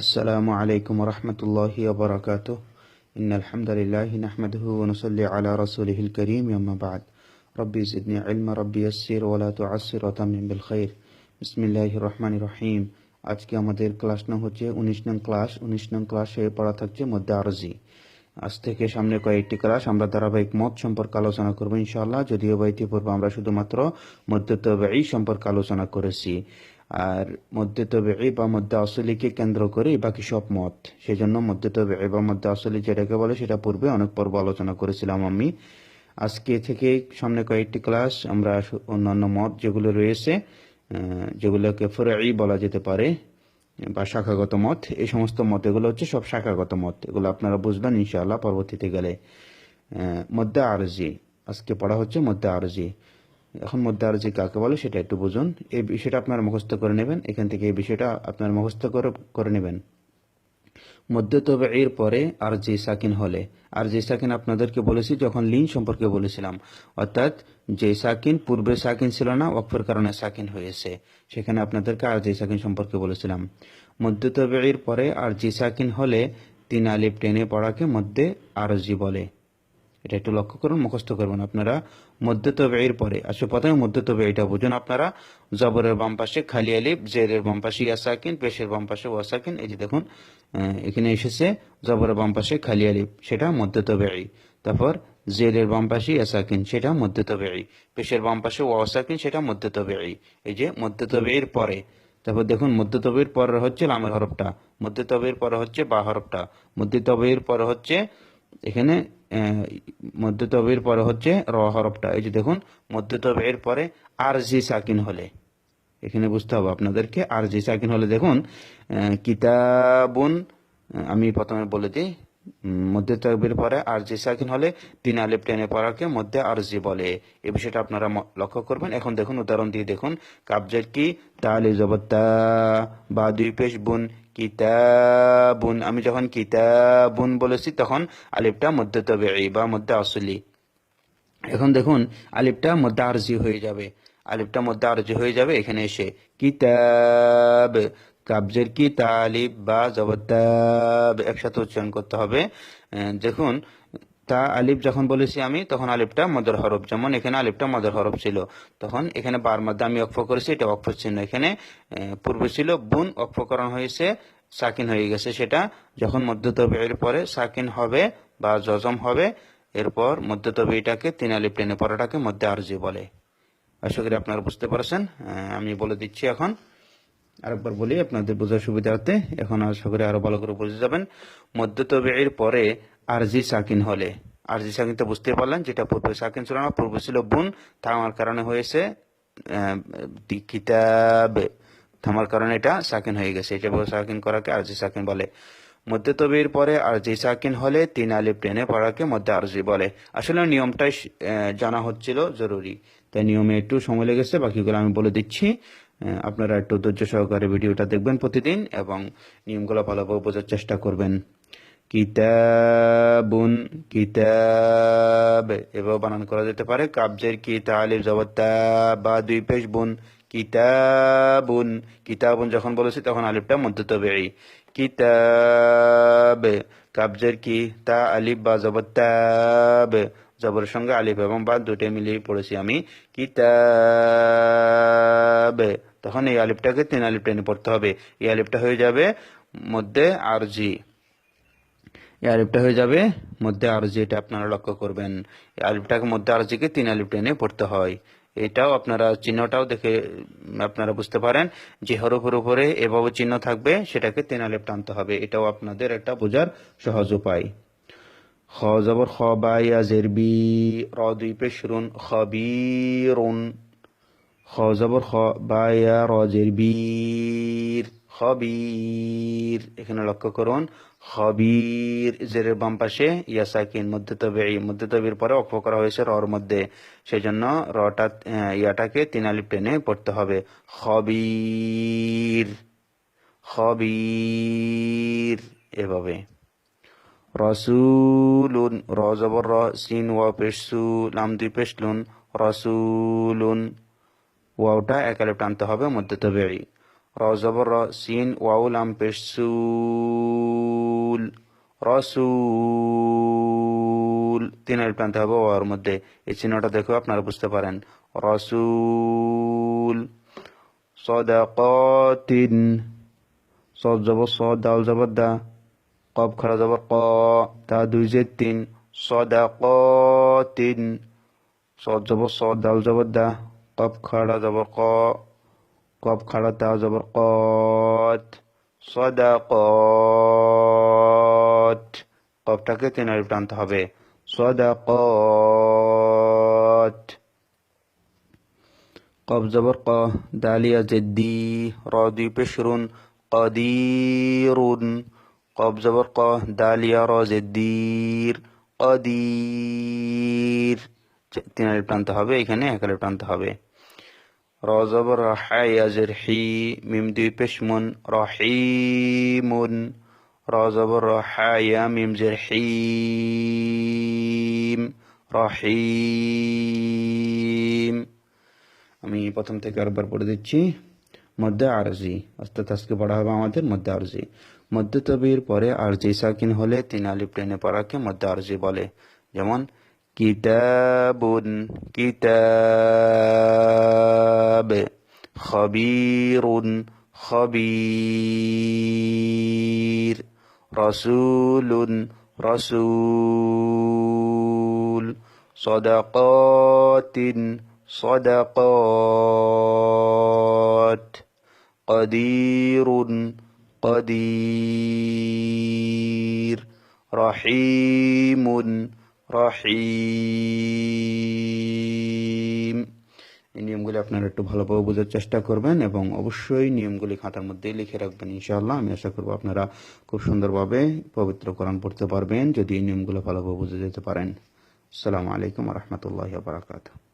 السلام عليكم ورحمة الله وبركاته إن الحمد لله نحمده ونصلي على رسوله الكريم أما بعد ربي زدني علما ربي يسر ولا تعسر وتمم بالخير بسم الله الرحمن الرحيم আজকে আমাদের ক্লাস নং হচ্ছে উনিশ নং ক্লাস উনিশ নং ক্লাসে পড়া থাকছে মধ্যে আরজি আজ থেকে সামনে কয়েকটি ক্লাস আমরা ধারাবাহিক মত সম্পর্কে আলোচনা করবো ইনশাআল্লাহ যদিও বা ইতিপূর্বে আমরা শুধুমাত্র মধ্যে তবেই সম্পর্কে আলোচনা করেছি আর মধ্যে তবেই বা মধ্যে আসলিকে কেন্দ্র করে বাকি সব মত। সেজন্য মধ্যে তবেই বা মধ্যে আসলি যেটাকে বলে সেটা পূর্বে অনেক পর্ব আলোচনা করেছিলাম আমি। আজকে থেকে সামনে কয়েকটি ক্লাস আমরা অন্যান্য মত যেগুলো রয়েছে যেগুলোকে ফরাই বলা যেতে পারে, বা শাখাগত মত। এই সমস্ত মত এগুলো হচ্ছে সব শাখাগত মত। এগুলো আপনারা বুঝবেন ইনশাআল্লাহ পরবর্তীতে গেলে। মধ্যে আরজি। আজকে পড়া হচ্ছে মধ্যে আরজি। এখন মধ্যে আরজি কাকে বলে সেটা একটু বুঝুন। এই বিষয়টা আপনারা মুখস্থ করে নেবেন। এখান থেকে এই বিষয়টা আপনারা মুখস্থ করে করে নেবেন। মধ্য তবে এর পরে আর যে সাকিন হলে। আর যে সাকিন আপনাদেরকে বলেছি, যখন লিন সম্পর্কে বলেছিলাম। অর্থাৎ যে সাকিন, পূর্বে সাকিন ছিল না অক্ষর কারণে সাকিন হয়েছে। সেখানে আপনাদেরকে আর যে সাকিন সম্পর্কে বলেছিলাম। মধ্য তবে এর পরে আর যে সাকিন হলে তিন আলিফ টেনে পড়াকে মধ্যে আরজি বলে। এটা একটু লক্ষ্য করুন, মুখস্থ করবেন আপনারা। মধ্য তবে পরে আসলে প্রথমে মধ্য তবে এটা বুঝুন আপনারা। জবরের বাম পাশে খালি আলিফ, জেরের বাম পাশে ইয়াসাকিন, পেশের বাম পাশে ওয়াসাকিন, এই যে দেখুন এখানে এসেছে জবরের বাম পাশে খালি আলিফ, সেটা মধ্য তবে তারপর জেরের বাম পাশে ইয়াসাকিন, সেটা মধ্য তবে পেশের বাম পাশে ওয়াসাকিন, সেটা মধ্য তবে এই যে মধ্য তবে পরে, তারপর দেখুন, মধ্য তবের পরে হচ্ছে লামের হরফটা, মধ্য তবের পরে হচ্ছে বা হরফটা, মধ্য তবের পরে হচ্ছে, এখানে মধ্য তবের পরে হচ্ছে র হরফটা। এই যে দেখুন মধ্য তবের পরে আর জি সাকিন হলে। এখানে বুঝতে হবে আপনাদেরকে আর জি সাকিন হলে দেখুন কিতাবুন, আমি প্রথমে বলে দিই মধ্যে তকবির পরে আর জি সাকিন হলে তিন আলিফ টেনে পড়াকে মধ্যে আরজি বলে। এই বিষয়টা আপনারা লক্ষ্য করবেন। এখন দেখুন, উদাহরণ দিয়ে দেখুন। কাবজের কি? তাহলে জবত্তা বা দুই পেশ বুন। কিতাবুন। আমি যখন কিতাবুন বলেছি, তখন আলিফটা মধ্যে তবে বা মধ্যে আসলি। এখন দেখুন, আলিফটা মধ্যে আরজি হয়ে যাবে। আলিফটা মধ্যে আরজি হয়ে যাবে এখানে এসে। কিতাব। কাবজের কি তালিব বা জবতাব একসাথে উচ্চারণ করতে হবে? দেখুন, তা আলিফ যখন বলেছি আমি, তখন আলিফটা মদর হরফ। যেমন এখানে আলিফটা মদর হরফ ছিল, তখন এখানে বার মধ্যে আমি অক্ষ করেছি, এটা অক্ষ চিহ্ন। এখানে পূর্বে ছিল বুন, অক্ষকরণ হয়েছে, সাকিন হয়ে গেছে সেটা। যখন মধ্য তবের পরে সাকিন হবে বা জজম হবে, এরপর মধ্য তবিটাকে তিন আলিফ টেনে পড়াটাকে মধ্যে আরজি বলে। আশা করি আপনারা বুঝতে পারছেন। আমি বলে দিচ্ছি এখন। আরেকবার বলি, আপনাদের বোঝার সুবিধার্থে এখন আশা করি আরও ভালো করে বুঝে যাবেন। মধ্য তবির পরে আরজি সাকিন হলে। আরজি সাকিন তো বুঝতে পারলেন, যেটা পূর্বে সাকিন ছিল না, পূর্বে ছিল বুন, থামার কারণে হয়েছে কিতাব, থামার কারণে এটা সাকিন হয়ে গেছে, এটা সাকিন করাকে আরজি সাকিন বলে। মধ্যে তবির পরে আরজি সাকিন হলে তিন আলিফ টেনে পড়াকে মধ্যে আরজি বলে। আসলে নিয়মটাই জানা হচ্ছিল জরুরি। তাই নিয়মে একটু সময় লেগেছে, বাকিগুলো আমি বলে দিচ্ছি। আপনারা একটু ধৈর্য সহকারে ভিডিওটা দেখবেন প্রতিদিন এবং নিয়মগুলো ভালোভাবে বোঝার চেষ্টা করবেন। কিতাবুন, কিতাব। এভাবে বানান করা যেতে পারে। কাবজের কি তালিফ জবত্তা বা দুই পেশ বুন। কিতাবুন কিতাবুন যখন বলেছি তখন আলিফটা মধ্যে তবে কিতাব কাবজের কি, তা, আলিফ বা জবত্তাব জবরের সঙ্গে আলিফ এবং বা দুটো মিলিয়ে পড়েছি আমি। কিতাব তখন এই আলিফটাকে তিন আলিফ টেনে পড়তে হবে। এই আলিফটা হয়ে যাবে মধ্যে আরজি এই আলিফটা হয়ে যাবে মধ্যে আরজি এটা আপনারা লক্ষ্য করবেন। এই আলিফটাকে মধ্যে আরজিকে তিন আলিফ টেনে পড়তে হয়। এটাও আপনারা চিহ্নটাও দেখে আপনারা বুঝতে পারেন যে হরফের উপরে এভাবে চিহ্ন থাকবে, সেটাকে তিন আলিফ টানতে হবে। এটাও আপনাদের একটা বোঝার সহজ উপায়। খ জবর খ বা ইয়া জের বি, র দুই পেশ রুন খবিরুন। খ জবর খ বা ইয়া র জের বীর খবীর এখানে লক্ষ্য করুন খবীর জেরের বাম পাশে, ইয়া সাকিন, মধ্যে তবে মধ্যে তবির পরে অক্ষ করা হয়েছে রর মধ্যে। সেই জন্য রটা ইয়াটাকে তিন আলিফ টেনে পড়তে হবে। খবীর খবীর এভাবে। রসুলুন, র, জবর, র, সিন, ওয়া, পেশু লাম, দুই পেশলুন রসুলুন। ওয়াওটা একালে টানতে হবে, মধ্যে তবে র জবর, র সিন ওয়াউল আম রসুল তিন আলিফ টানতে হবে ওয়ার মধ্যে। এই চিহ্নটা দেখেও আপনারা বুঝতে পারেন। রসুল সদাকাতিন সদ জবর সদ দাল জবর, দা কব খাড়া জবর, ক, তা, দুই জের তিন। সদাকাতিন সদ জবর সদ দাল জবর, দা। কব খাড়া জবর ক কব খাড়া তা জবর কত, সদাকত। কবটাকে তিন আলিফ টানতে হবে। সদাকত। কব জবর ক, দালিয়া জেদ্দি রদি পেশরুন, কদিরুন। কব জবর ক, দালিয়া, র জেদ্দির, কদির। তিন আলিফ টানতে হবে, এখানে এক আলিফ টানতে হবে। র জবর হাই আজের হি মিম দুই পেশমুন রহিমুন। র জবর হায়া মিম জের হিম রহিম। আমি প্রথম থেকে আরেকবার পড়ে দিচ্ছি। মধ্যে আরজি, অর্থাৎ আজকে পড়া হবে আমাদের মধ্যে আরজি। মধ্য তবির পরে আরজি সাকিন হলে তিন আলিফ টেনে পড়াকে মধ্যে আরজি বলে। যেমন كتاب كتاب. خبير خبير. رسول رسول. صدقات صدقات. قدير قدير. رحيم রহিম। এই নিয়মগুলি আপনারা একটু ভালোভাবে বোঝার চেষ্টা করবেন এবং অবশ্যই নিয়মগুলি খাতার মধ্যে লিখে রাখবেন ইনশাআল্লাহ। আমি আশা করব আপনারা খুব সুন্দরভাবে পবিত্র কোরআন পড়তে পারবেন যদি এই নিয়মগুলো ভালোভাবে বুঝে যেতে পারেন। আসসালামু আলাইকুম রহমতুল্লাহ বারাকাতুহ।